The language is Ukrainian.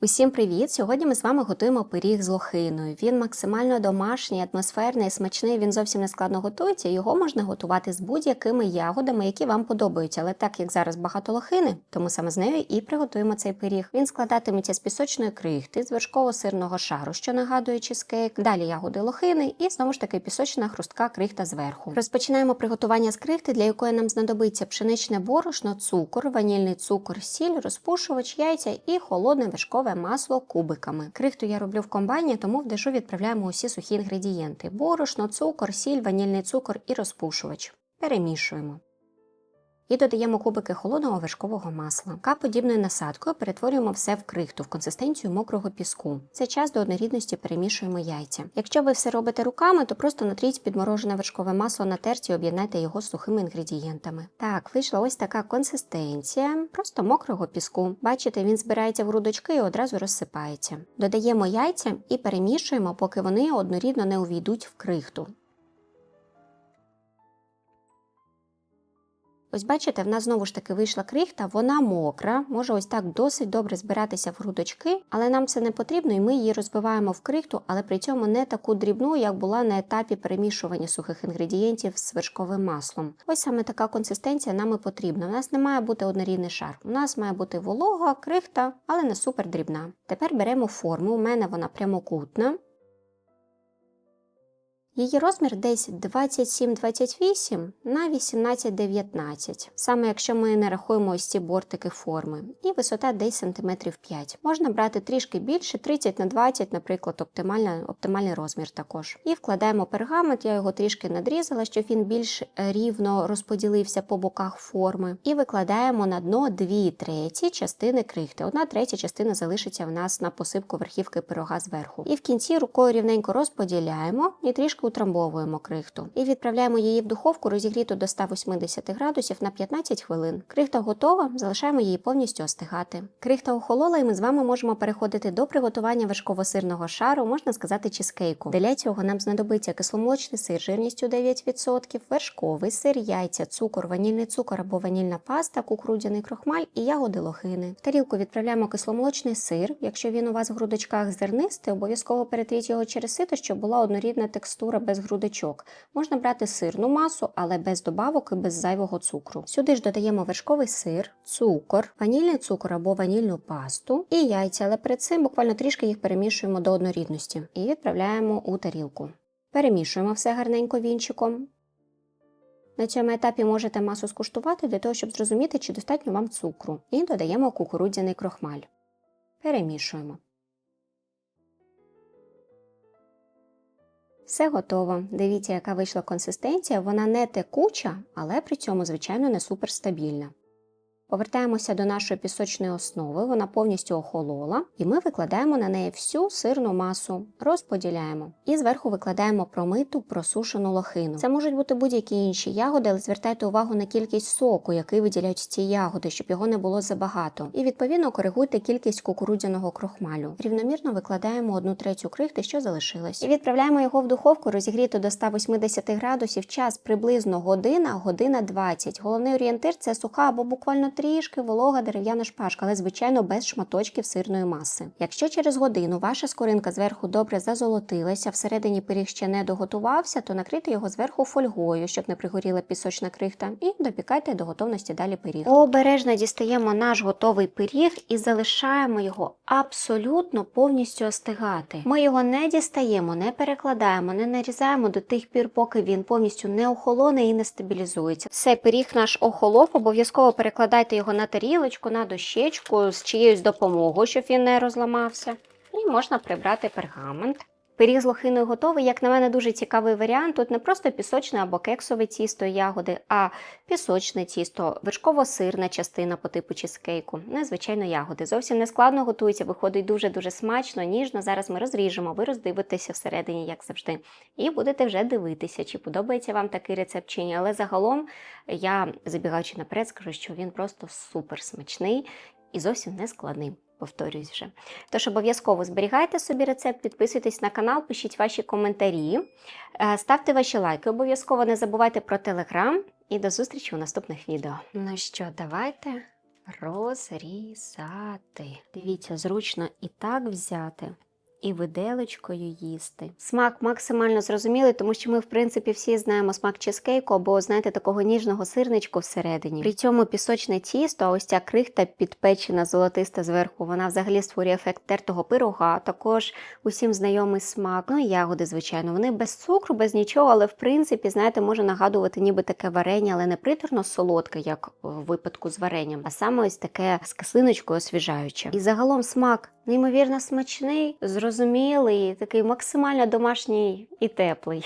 Усім привіт! Сьогодні ми з вами готуємо пиріг з лохиною. Він максимально домашній, атмосферний, смачний. Він зовсім не складно готується. Його можна готувати з будь-якими ягодами, які вам подобаються. Але так як зараз багато лохини, тому саме з нею і приготуємо цей пиріг. Він складатиметься з пісочної крихти, з вершково-сирного шару, що нагадує чизкейк. Далі ягоди лохини і знову ж таки пісочна хрустка крихта зверху. Розпочинаємо приготування з крихти, для якої нам знадобиться пшеничне борошно, цукор, ванільний цукор, сіль, розпушувач, яйця і холодне вершкове масло кубиками. Крихту я роблю в комбайні, тому в дешу відправляємо усі сухі інгредієнти: борошно, цукор, сіль, ванільний цукор і розпушувач. Перемішуємо. І додаємо кубики холодного вершкового масла. К-подібною насадкою перетворюємо все в крихту в консистенцію мокрого піску. Це час до однорідності перемішуємо яйця. Якщо ви все робите руками, то просто натріть підморожене вершкове масло на терці і об'єднайте його з сухими інгредієнтами. Так, вийшла ось така консистенція, просто мокрого піску. Бачите, він збирається в грудочки і одразу розсипається. Додаємо яйця і перемішуємо, поки вони однорідно не увійдуть в крихту. Ось бачите, в нас знову ж таки вийшла крихта, вона мокра, може ось так досить добре збиратися в грудочки, але нам це не потрібно, і ми її розбиваємо в крихту, але при цьому не таку дрібну, як була на етапі перемішування сухих інгредієнтів з вершковим маслом. Ось саме така консистенція нам і потрібна. У нас не має бути однорідний шар. У нас має бути волога, крихта, але не супер дрібна. Тепер беремо форму, у мене вона прямокутна. Її розмір десь 27-28 на 18-19, саме якщо ми не рахуємо ось ці бортики форми, і висота десь сантиметрів 5. Можна брати трішки більше, 30 на 20, наприклад, оптимальний розмір також. І вкладаємо пергамент, я його трішки надрізала, щоб він більш рівно розподілився по боках форми. І викладаємо на дно 2 треті частини крихти. Одна третя частина залишиться в нас на посипку верхівки пирога зверху. І в кінці рукою рівненько розподіляємо і трішки утрамбовуємо крихту. І відправляємо її в духовку розігріту до 180 градусів на 15 хвилин. Крихта готова, залишаємо її повністю остигати. Крихта охолола, і ми з вами можемо переходити до приготування вершково-сирного шару, можна сказати, чизкейку. Для цього нам знадобиться кисломолочний сир жирністю 9%, вершковий сир, яйця, цукор, ванільний цукор або ванільна паста, кукурудзяний крохмаль і ягоди лохини. В тарілку відправляємо кисломолочний сир. Якщо він у вас в грудочках зернистий, обов'язково перетріть його через сито, щоб була однорідна текстура без грудочок. Можна брати сирну масу, але без добавок і без зайвого цукру. Сюди ж додаємо вершковий сир, цукор, ванільний цукор або ванільну пасту і яйця, але перед цим буквально трішки їх перемішуємо до однорідності і відправляємо у тарілку. Перемішуємо все гарненько вінчиком. На цьому етапі можете масу скуштувати для того, щоб зрозуміти, чи достатньо вам цукру. І додаємо кукурудзяний крохмаль. Перемішуємо. Все готово. Дивіться, яка вийшла консистенція. Вона не текуча, але при цьому, звичайно, не суперстабільна. Повертаємося до нашої пісочної основи, вона повністю охолола, і ми викладаємо на неї всю сирну масу, розподіляємо і зверху викладаємо промиту просушену лохину. Це можуть бути будь-які інші ягоди, але звертайте увагу на кількість соку, який виділяють ці ягоди, щоб його не було забагато. І відповідно коригуйте кількість кукурудзяного крохмалю. Рівномірно викладаємо одну третю крихти, що залишилось. І відправляємо його в духовку розігріти до 180 градусів. Час приблизно година, година 20. Головний орієнтир це суха або буквально трішки волога дерев'яна шпажка, але звичайно без шматочків сирної маси. Якщо через годину ваша скоринка зверху добре зазолотилася, всередині пиріг ще не доготувався, то накрийте його зверху фольгою, щоб не пригоріла пісочна крихта, і допікайте до готовності далі пиріг. Обережно дістаємо наш готовий пиріг і залишаємо його абсолютно повністю остигати. Ми його не дістаємо, не перекладаємо, не нарізаємо до тих пір, поки він повністю не охолоне і не стабілізується. Все, пиріг наш охолов, обов'язково перекладайте його на тарілочку, на дощечку з чиєюсь допомогою, щоб він не розламався. І можна прибрати пергамент. Пиріг з лохиною готовий, як на мене, дуже цікавий варіант. Тут не просто пісочне або кексове тісто ягоди, а пісочне тісто, вершково-сирна частина по типу чизкейку. Незвичайно ягоди. Зовсім не складно готується, виходить дуже-дуже смачно, ніжно. Зараз ми розріжемо, ви роздивитеся всередині, як завжди. І будете вже дивитися, чи подобається вам такий рецепт чи ні. Але загалом я, забігаючи наперед, скажу, що він просто супер смачний і зовсім не складний. Повторюсь вже. Тож обов'язково зберігайте собі рецепт, підписуйтесь на канал, пишіть ваші коментарі, е, ставте ваші лайки. Обов'язково не забувайте про телеграм і до зустрічі у наступних відео. Ну що, давайте розрізати. Дивіться, зручно і так взяти. І виделечкою їсти. Смак максимально зрозумілий, тому що ми, в принципі, всі знаємо смак чизкейку або, знаєте, такого ніжного сирничку всередині. При цьому пісочне тісто, а ось ця крихта підпечена золотиста зверху, вона взагалі створює ефект тертого пирога, а також усім знайомий смак. Ну і ягоди, звичайно. Вони без цукру, без нічого, але в принципі, знаєте, може нагадувати ніби таке варення, але не приторно солодке, як в випадку з варенням, а саме ось таке з кислиночкою освіжаюче. І загалом смак неймовірно смачний, зрозумілий, такий максимально домашній і теплий.